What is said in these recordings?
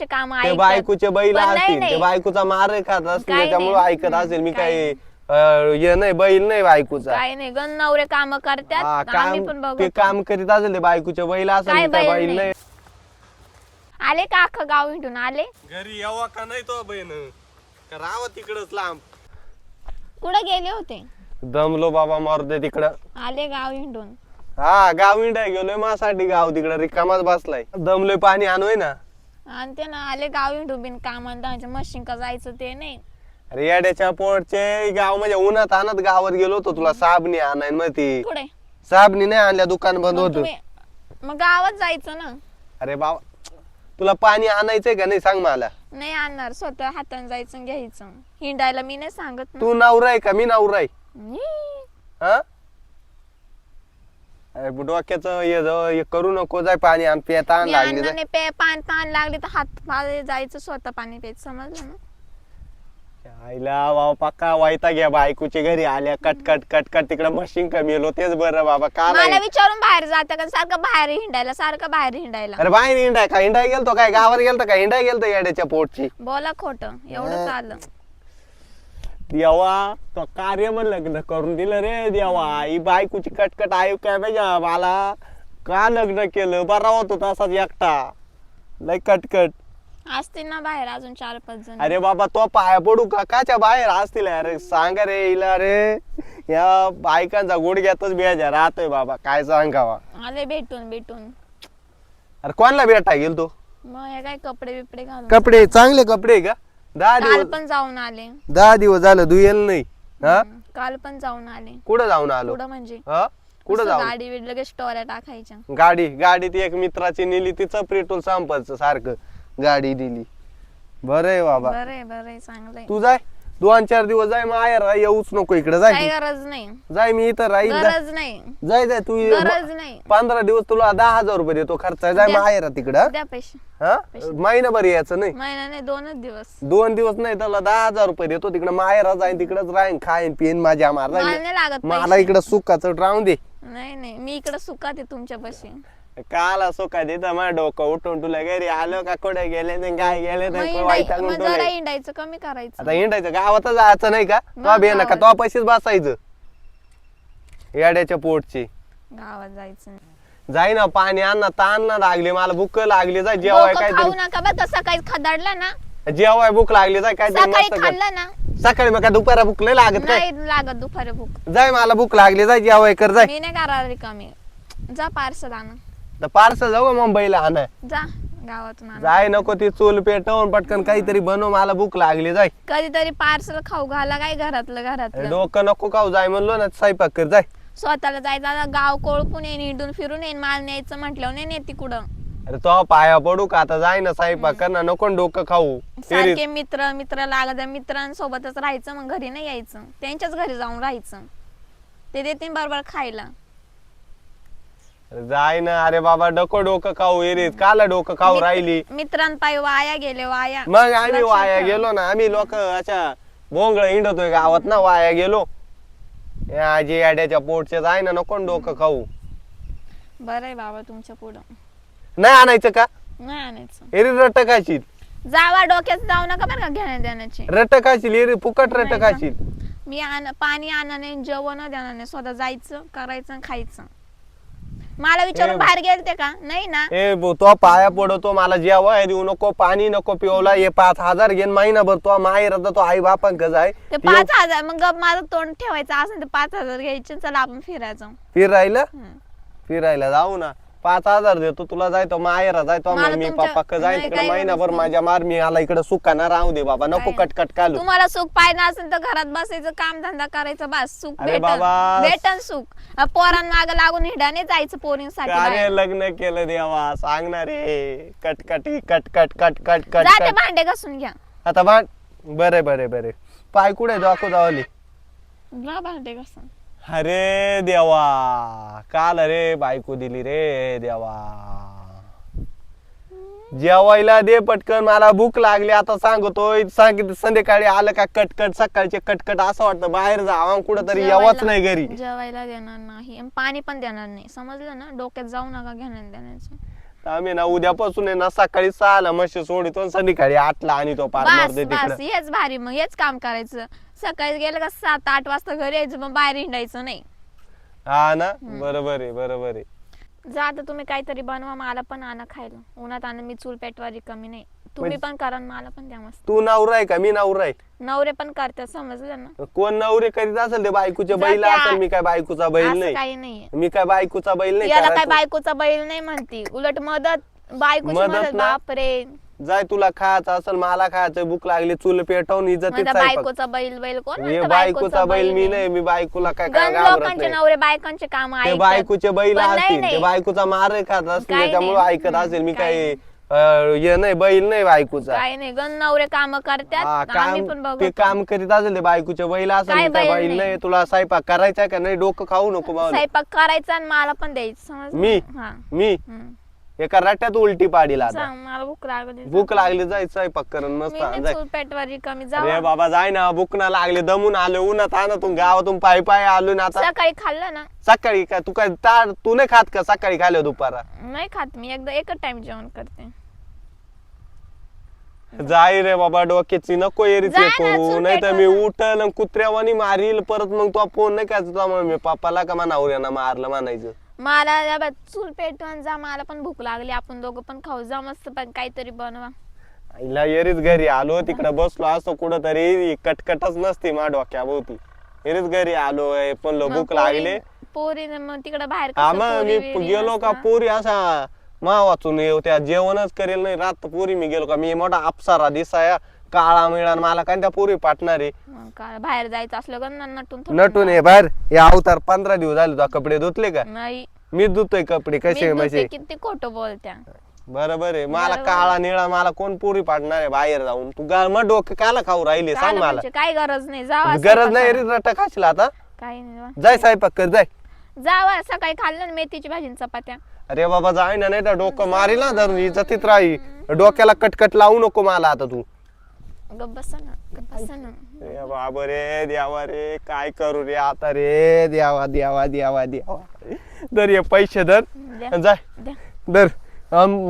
ते काम ते ऐकत. बायकोचे बैल पण नाही, असतील ते नाही. बायकोचा मार खात असतील नाही. ऐकत असेल मी काही हे नाही बैल नाही बायकोचा. काय नाही गण नवरे काम हा, करतात आम्ही पण काम ते काम करीत असेल ते बायकोचे बैल काय असेल त्या बैल बैल नाही? नाही. आले का अख्खं गाव हिंडून आले? घरी यावा का नाही तो बहीण? राहा तिकडच लांब? कुठे गेले होते? दमलो बाबा मारते तिकडं. आले गाव हिंडून. हा गाव इंडिया गेलोय माझ्यासाठी गाव तिकडं रिकामाच बसलाय. दमलोय पाणी आणूय ना. आणि ते ना आले गाव हिंडून बिन कामाला मशीन का जायचं ते नाही. अरे येड्याच्या पोटचे गाव म्हणजे उन्हात आणत गावात गेलो होतो तुला साबणी आणाय मग ती साबणी नाही आणल्या दुकान बंद मग होत. तुम्ही मग गावात जायचं ना. अरे बाबा तुला पाणी आणायचंय का नाही सांग मला. नाही आणणार स्वतः हाताने जायचं आणि घ्यायचं. हिंडायला मी नाही सांगत ना. तू नवरा आहे का? मी नवरा आहे. नी. हा? अरे डोक्याचं हे हे करू नको जाय पाणी आण आण मी लागली जाय. पे पान पान लागले तर हात पाय जायचं स्वतः पाणी प्यायचं समजलं ना? आईला बाबा पक्का वायता घ्या बायकोच्या घरी आल्या कट कट कट कट तिकडे मशीन कमी येलो तेच बरं बाबा का मला नाही विचारून बाहेर जाता का सारखं बाहेर हिंडायला सारखं बाहेर हिंडायला. अरे बाहेर हिंडाय का? हिंडाय गेलतो काय? गावात गेलतो का? हिंडाय गेलतो येड्याच्या पोटची बोला खोट एवढं चाललं. देवा तो कार्य मग लग्न करून दिलं रे देवा. ही बायकोची कटकट आयु काय पाहिजे मला का लग्न केलं? बरा होतो तसाच एकटा. लय कटकट. असतील ना बाहेर अजून चार पाच जण. अरे बाबा तो पाया पडू का? काच्या बाहेर असतील? अरे सांगा रे हिला रे. या बायकांचा गुडघ्यातच बेजा राहतोय बाबा काय सांगावा. आले भेटून भेटून. अरे कोणला भेटा गेल तो मग हे काय कपडे बिपडे घालून. कपडे चांगले कपडे आहे का? दहा काल दिवस पण जाऊन आले. दहा दिवस झालं दुयेल नाही. हा? काल पण जाऊन आले. कुठं जाऊन आलो? पुढं म्हणजे? हा? कुठं नुसतं जाऊन? गाडी बिडी लगेच स्टोऱ्या टाकायच्या. गाडी गाडीत एक मित्राची नेली तिचं पेट्रोल संपायचं सारखं गाडी दिली. बरं आहे बाबा. बरंय बरंय चांगलंय तू जाय. दोन चार दिवस जाय माहेर राह, येऊच नको इकडे जाय काही तू. गरज नाही. जाय मी इथं राहील. गरज नाही. जाय जाय तू. गरज नाही. पंधरा दिवस तुला दहा हजार रुपये देतो खर्च जाय द्या. माहेर तिकडं. द्या पैसे. हा? महिनाभर यायचं नाही. महिना नाही दोनच दिवस. दोन दिवस नाही त्याला दहा हजार रुपये देतो. तिकडे माहेर जाईन तिकडच राहीन खाईन पिन माझ्या मारला मला नाही लागत मला पैसे. इकडं सुखाचं राहून दे. नाही नाही मी इकडे सुखात आहे तुमच्या पाशी काला सुखा देतं माझं डोकं उठून तुला घरी आलो का? कुठे गेले ते काय गेले मग हिंडाय- मग तुला जरा हिंडायचं कमी करायचं. आता हिंडायचं गावातच जायचं नाही का? तो मग बे नका. तो पैसेच बसायचं. येड्याच्या पोटची. गावात जायचं नाही. जाई ना पाणी आण ना ताण ना लागली मला भूक लागली जाय जेवाय डोकं काय खाऊ नका बरं का सकाळी खदाडलं ना. जेवाय भूक लागली जाय काय सकाळी मस्त कर. खाल्लं ना. सकाळी मग काय दुपारा भूक नाही लागत काय? नाही लागत दुपारी भूक. जाय मला भूक लागली जाय जेवाय कर जाय. मी नाही करा रिकामी. जा पार्सल आणा. तर पार्सल जाऊ का मुंबईला आण जा गावातून आणा. जाय नको ती चूल पेटवून पटकन काहीतरी बनव मला भूक लागली जाय. कधीतरी पार्सल खाऊ घाला काय घरातलं घरातलं. डोकं नको खाऊ जाय म्हणलो ना स्वयंपाक कर जाय. स्वतःला जायचं आता गाव कोळपून येईन हिंडून फिरून येईन माल न्यायचं म्हटल्यावर नाही नेते कुठं अरे तो पाया पडू का आता जाय ना स्वयंपाक कर ना नको ना डोकं खाऊ. सारखे मित्र मित्र लागत मित्रांसोबतच राहायचं मग घरी नाही यायचं. त्यांच्याच घरी जाऊन राहायचं. ते देते बरोबर खायला. जाय ना अरे बाबा डोकं डोकं खाऊ एरीत काला डोकं खाऊ राहिली. मित्रांपायी वाया गेले वाया. मग आम्ही लक्षात वाया ठेवा. गेलो ना आम्ही लोक अशा भोंगळ हिंडतोय गावात ना वाया गेलो. या आजी आड्याच्या पोटचे जाय ना नको ना डोकं खाऊ. बरं आहे बाबा तुमच्या पुढं. नाही आणायचं का? नाही आणायचं. एरी जावा डोक्यात जाऊ नका बरं का घेण्या देण्याची रटकाशील एरी फुकट नाही का? रटकाशील मी आण पाणी आणणार नाही जेवण देणार नाही स्वतः जायचं करायचं आणि खायचं. मला विचारून बाहेर गेलते का? नाही ना. ए बो, तो पाया पडतो मला जेवाय देऊ नको पाणी नको पिवला हे पाच हजार घेऊन महिनाभर तो माहेर आता तो आई बापांक जाय ते पाच हजार मग गप माझं तोंड ठेवायचं असं ते पाच हजार घ्यायचे चला आपण फिरायचं फिरायला. फिरायला जाऊ ना. पाच हजार देतो तुला जाय तो माहेरा जाय तो मला मम्मी तुमच्या- पप्पा जाय नाही, तिकडे काही महिनाभर माझ्या मार मी आला इकडे सुकाना राहू दे बाबा नको काय? कटकट कालू. तुम्हाला सुख पाहिजे असेल तर घरात बसायचं काम धंदा करायचं बस सुख अरे भेटन. बाबा. भेटन सुख. पोरां माग लागून हिडाने जायचं पोरींसाठी अरे बाहेर. लग्न केलं देवा सांगणार रे कटकटी कटकट कट कट जा ते भांडे घासून घ्या. आता बा बरे बरे बरे. पाय कुठे दाखव जावली. जा भांडे घासून. अरे देवा काल रे बायको दिली रे देवा. जेवायला दे पटकन मला भूक लागली आता सांगतोय सांगितलं संध्याकाळी आलं का कटकट सकाळचे कटकट असं वाटतं बाहेर जावं कुठं तरी यावंच नाही घरी. जेवायला देणार नाही आणि पाणी पण देणार नाही. समजलं ना? डोक्यात जाऊ नका घेण्या देण्याचं. आम्ही ना उद्यापासून आहे ना सकाळी सहाला म्हशी सोडितो आणि संध्याकाळी आठला आणि तो पार बस मारते बस तिकडे. हेच भारी मग हेच काम करायचं. सकाळी गेलं का सात आठ वाजता घरी यायचं मग बाहेर हिंडायचं नाही. हा ना? बरोबर आहे बरोबर आहे. जा आता तुम्ही काहीतरी बनवा मला पण आणा खायला. उन्हात आणा मी चूल पेटवारी कमी नाही. तुम्ही पण करा आणि मला पण द्या मस्त. तू नवरा आहे का? मी नवरा आहे. नवरे पण करतात समजलं ना? कोण नवरे करीत असेल ते बायकोच्या जा बैल त्या- असेल मी काय बायकोचा बैल असं नाही. काही नाहीये मी काय बायकोचा बैल नाही याला काय. बायकोचा बैल नाही म्हणती. उलट मदत बायकोची मदत मदत ना? बापरे. जाय तुला खायचं असेल मला खायचं भूक लागली चूल पेटवून इज्जतीत माझा स्वयंपाक. बायकोचा बैल बैल कोण हे म्हणतं बायकोचा बैल मी नाही मी बायकोला काय काय गण घाबरत लोकांचे नाही नवरे बायकांचे काम ते बायकोचे बैल पण नाही, असतील ते नाही. बायकोचा मार खात असतील काही त्यामुळे नाही. ऐकत असेल मी काही काय अं, हे नाही बैल नाही बायकोचा काय नाही गण नवरे काम हा, करतात आम्ही काम ते काम करीत असेल ते बायकोचे बैल असेल काय मी काय बैल बैल नाही. नाही तुला स्वयंपाक करायचा का नाही डोकं खाऊ नको मावलं. स्वयंपाक करायचा आणि मला पण द्यायचं? मी? हा मी हम्म. एका रट्ट्यात उलटी पाडील आता. सांग मला भूक लागली भूक लागली जाय स्वयंपाक करून मस्त मी नाही जाय. चूल पेटवारी कमी अरे जाऊ बाबा जाय ना भूक ना लागली दमून आलो उन्हात आणतून गावातून पायी पायी आलो ना आता. सकाळी खाल्लं ना? सकाळी काय तू काय तार तू नाही खात का सकाळी खाल्लं दुपारा? नाही खात मी एकदा एकच टाइम जेवण करते. जाय रे बाबा डोक्याची नको एरीच जाय ना, करू. चूल नाही तर मी पेटवा उठल कुत्र्यावानी मारील परत मग तो फोन नाही काय तुला मी पप्पाला का मानावऱ्यानं मारलं म्हणायचं? मला या बा चूल पेटवून जा मला पण भूक लागली आपण दोघं पण खाऊ जा मस्त पण काहीतरी बनवा. आईला एरीच घरी आलो तिकडे बसलो असतो कुठं तरी कटकटच नसते मा डोक्या भोवती. एरीच घरी आलो पण मग भूक पोरी- लागले. पोरीने मग तिकडे बाहेर कसं पोरी मी बिरी गेलो का नसतं. पुरी असा मा वाचून येऊ त्या जेवणच करेल नाही रात पुरी मी गेलो का मी मोठा अप्सारा दिसाया. काळा मिळा मला काय त्या पुरी पाठणारे मग काय बाहेर जायचं असलं का न- नटून थोडं नटून ये बाहेर. हे अवतार पंधरा दिवस झाले तुझा कपडे धुतले का? नाही. मी धुतोय कपडे कसे मी म्हणजे धुते, किती खोटं बोलत्या. बरोबर आहे. मला. काळा निळा मला कोण पुरी पाडणार आहे बाहेर जाऊन? तू गा- मग डोकं काला खाऊ राहिले काय सांग मला. म्हणजे काय गरज नाही जावा गरज नाही. रे रट्टा खाशील आता. काही नाही. जाय स्वयंपाक कर जाय. जावा सकाळी खाल्लं ना मेथीची भाजी आणि चपात्या. अरे बाबा जाय ना नाही तर डोकं मारील ना धरून इज्जतीत राही. डोक्याला कटकट लावू नको मला आता तू. गप्प बसा ना गप्प बसा ना. बाबा रे द्यावा रे काय करू रे आता रे? द्यावा द्यावा द्यावा द्यावा दर ये पैसे दर द्या. जाय. द्या. दर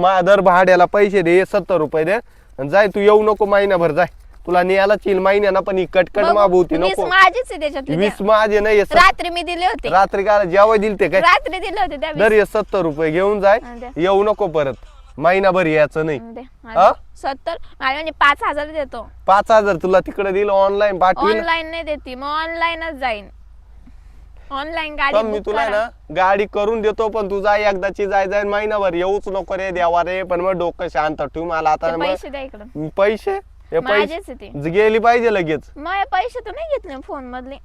मा दर भाड्याला पैसे दे सत्तर रुपये दे. जाय तू येऊ नको महिनाभर जाय. तुला न्यायला चिल महिन्याना पण ही कटकट बघू, वीस नको. माझीच आहे त्याच्यातले वीस. माझे नाही. रात्री मी दिले होते. रात्री काय जेव्हा दिल ते काय? रात्री दिले होते त्या दर ये सत्तर रुपये घेऊन जाय. हा, द्या. येऊ नको परत. महिनाभर यायचं नाही. हा? सत्तर मला म्हणजे पाच हजार देतो. पाच हजार तुला तिकडे दिलं ऑनलाईन पाठवील ऑनलाईन नाही देते मग ऑनलाईनच जाईन. ऑनलाईन गाडी पण मी book तुला करा. ना गाडी करून देतो पण तू जाय एकदाची जाय जाय महिनाभर येऊच नको रे देवा रे पण मग डोकं शांत ठेव मला आता. ते मग- पैसे द्या इकडं. पैसे? हे माझेच पैसे आहे ते. गेली पाहिजे लगेच. मग पैसे तर नाही घेतले फोन मधले?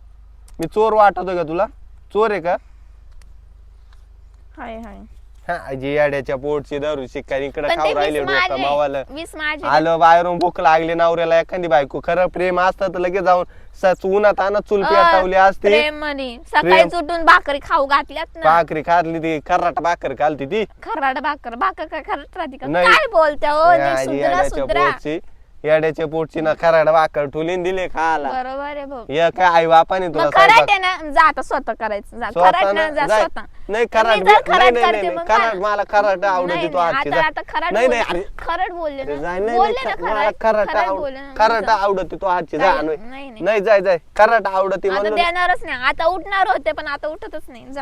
मी चोर वाटतो का तुला? चोर आहे का? हाय हाय. हा आजी याड्याच्या पोटची दारू शिक्का इकडे पण ते खाऊ राहिले वीस डोकं माझे मावाला. वीस माझे आलं बाहेरून भूक लागली नवऱ्याला एखादी बायको. खरं प्रेम असतं तर लगेच जाऊन स- उन्हात आणत चूल पेटवली असते. प्रेम म्हणे. उठून भाकरी खाऊ घातल्यात ना. भाकरी खाल्ली ती खराट भाकर खालती ती. खराड भाकर. भाकर काय खरंच राहते का? नाही. काय बोलत्या हो? या नीट आजी सुधरा याड्याच्या सुधरा पोटची. याड्याच्या पोटची ना खराट भाकर ठुलीन दिले खायला बरोबर आहे भाऊ या काय आई बापाने तुला मग खराट स्वयंपाक- आहे ना जा आता स्वतः करायचं जा स्वतः खराट ना ना- जा जाय. स्वतः नाही मी जर नाही नाही करते नाही मग काय? मला खराट आवडते नाही, तो नाही, आजची आता जा. आता खराट नाही नाही बोलले. अरे खराट बोलले अरे ना जाय नाही बोलले नाही, ना मला खराट खराट खराट आवड बोलले ना. खराट जा. आवडते तो आजची जा. नाही. नाही, नाही. नाही जाय जाय खराट आवडते आता म्हणून देणारच नाही आता उठणार होते पण आता उठतच नाही जा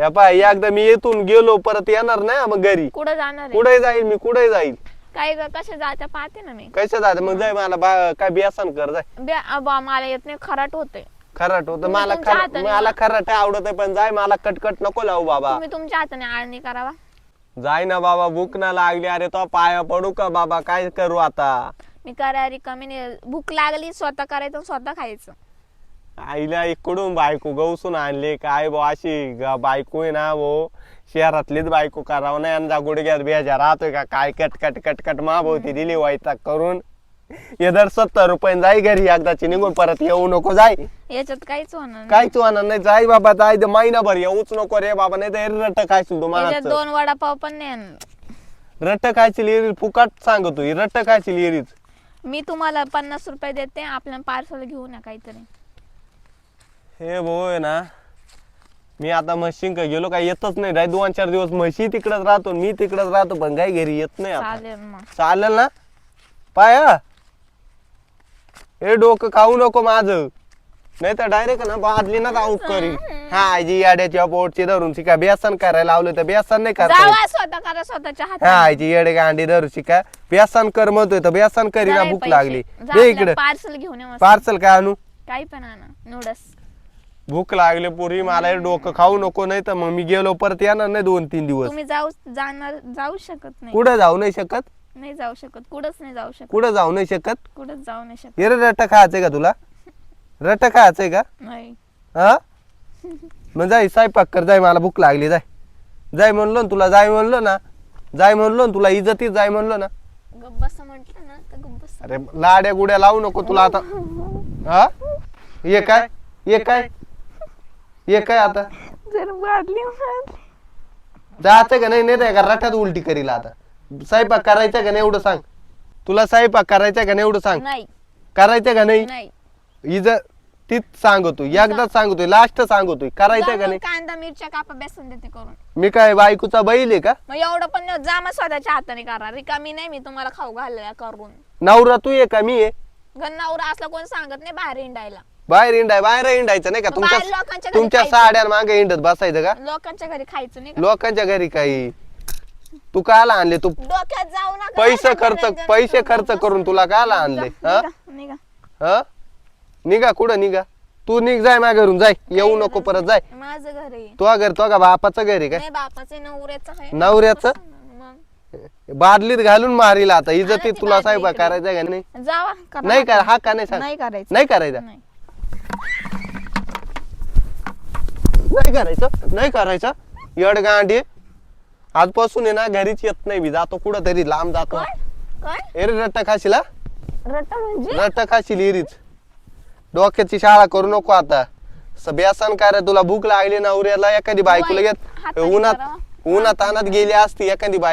या पाय एकदा मी येतून गेलो परत येणार नाही मग घरी कुठं जाणार आहे कुठे जाईल मी कुठे जाईल काय ग कशा जात्या पाहते ना मी. कशा जात मग जाय मला बा- काय बियासन कर जाय. बे- अबा, मला येत नाही खराट होते खराट होत. तुम्ही मला तुमच्या खरा- हाताने मला खराट आवडत पण जाय मला कटकट नको लावू बाबा. तुम्ही तुमच्या हाताने आळणी करावा. जाय ना बाबा भूक ना लागली. अरे तो पाया पडू का बाबा? काय करू आता? मी करारी कमी नाही. भूक लागली स्वतः करायचं स्वतः खायचं. आईला इकडून बायको गवसून आणली. काय बो अशी ग- बायको आहे ना भो शहरातलीच बायको करावं नाही आणि जा गुडघ्यात बेजा राहतोय का? काय कट कट कट कट माभोवती दिली वैताग करून. हे दर सत्तर रुपये जाई घरी एकदाची निघून परत येऊ नको जाय याच्यात काहीच होणार नाही. काय तू नाही. जाय बाबा जाय ते महिनाभर येऊच नको रे बाबा नाही तर रट्ट खायची तू याच्यात मला दोन वडापाव पण नाही आणणार. रट्ट खायची लिहिरी फुकाट सांगतो. ही रट्ट खायची लिहिरीच मी तुम्हाला पन्नास रुपये देते आपल्याला पार्सल घेऊन या काहीतरी. हे भाऊ आहे ना मी आता म्हशींक गेलो काय येतच नाही. राय दोन चार दिवस म्हशी तिकडच राहतो मी तिकडच राहतो पण काही घरी येत नाही आता. चालेल मग चालेल ना? पाया. हे डोकं खाऊ नको माझं. नाही तर डायरेक्ट ना बादली ना जाऊ करील हा आजी याड्याच्या पोटची धरून शिका. बेसन करायला लावलं तर बेसन नाही करता येत. जावा स्वतः करा स्वतःच्या हा हातात आजी येडे गांडी धरू शिका. बेसन कर म्हणतोय तर बेसन करीना भूक लागली. दे इकडे. पार्सल घेऊन ये मस्त. पार्सल काय आणू? काही पण आणा. नूडल्स भूक लागली पुरी मला हे डोकं खाऊ नको नाही तर मग मी गेलो परत येणार नाही दोन तीन दिवस. तुम्ही जाऊ जाणार जाऊ शकत नाही. कुठं जाऊ नाही शकत? नाही जाऊ शकत कुठंच नाही जाऊ शकत. कुठं जाऊ नाही शकत? कुठंच जाऊ नाही शकत. रे रट्टा खायचंय का तुला? रट्टा खायचंय का? नाही. हा? मग जाय स्वयंपाक कर जाय मला भूक लागली जाय. जाय म्हणलो ना तुला जाय म्हणलो ना. जाय म्हणलो ना तुला इज्जतीत जाय म्हणलो ना. गप्प म्हटलं ना तर गप्प अरे लाड्या गुड्या लावू नको तुला आता. हा? ये काय? ये काय? ये काय आता? जर वाढली जायचं का नाही? नाही एका रट्यात उलटी करील आता. स्वयंपाक करायचा का नाही एवढं सांग. तुला स्वयंपाक करायचा का नाही एवढं सांग. नाही. करायचं का नाही? नाही. इज तीच सांगतोय. एकदाच सांगतोय. लास्ट सांगतोय. करायचं का नाही? कांदा मिरच्या कापा बेसन देते करून. मी काय बायकोचा बैल आहे का? मग एवढं पण नाही, जा मग स्वतःच्या हाताने करा. रिकामी नाही मी तुम्हाला खाऊ घालल्या करून. नवरा तू आहे का? मी आहे. गन्नावर असलं कोण सांगत नाही बाहेर हिंडायला. बाहेर हिंडाय बाहेर हिंडायचं नाही का? बाहेर तुमच्या लोकांच्या घरी तुमच्या खायचं. साड्या मागे हिंडत बसायचं का? लोकांच्या घरी खायचं नाही का? लोकांच्या घरी काही. तू काला आणले? तू डोक्यात जाऊ नका. पैसे का खर्च? पैसे खर्च करून तुला काला आणले? हा? निघा, निघा. हा? निघा कुठं निघा? तू निघ जाय माझ्या घरून जाय. येऊ नको परत जाय. माझं घर आहे. तो घर तो का बापाचं घर आहे काय? नाही बापाचे नवऱ्याचं आहे. नवऱ्याचं? मग. बादलीत घालून मारील आता. इज्जतीत तुला इकडे. करायचा का नाही? जावा करा. नाही कर हा का नाही सांग नाही करायचं. नाही करायचा? नाही. नाही करायचं नाही करायचं. यड गांडी. आजपासून आहे ना घरीच येत नाही मी. जातो कुठं तरी लांब जातो. एरे रट्टा खाशील? रट्टा म्हणजे? रट्टा खाशील इरीच. डोक्याची शाळा करू नको आता. बेसन काय रे तुला भूक लागली नवऱ्याला एखादी बायकोला घेत. उन्हात. उन्हात तानात गेली असती एखादी बायको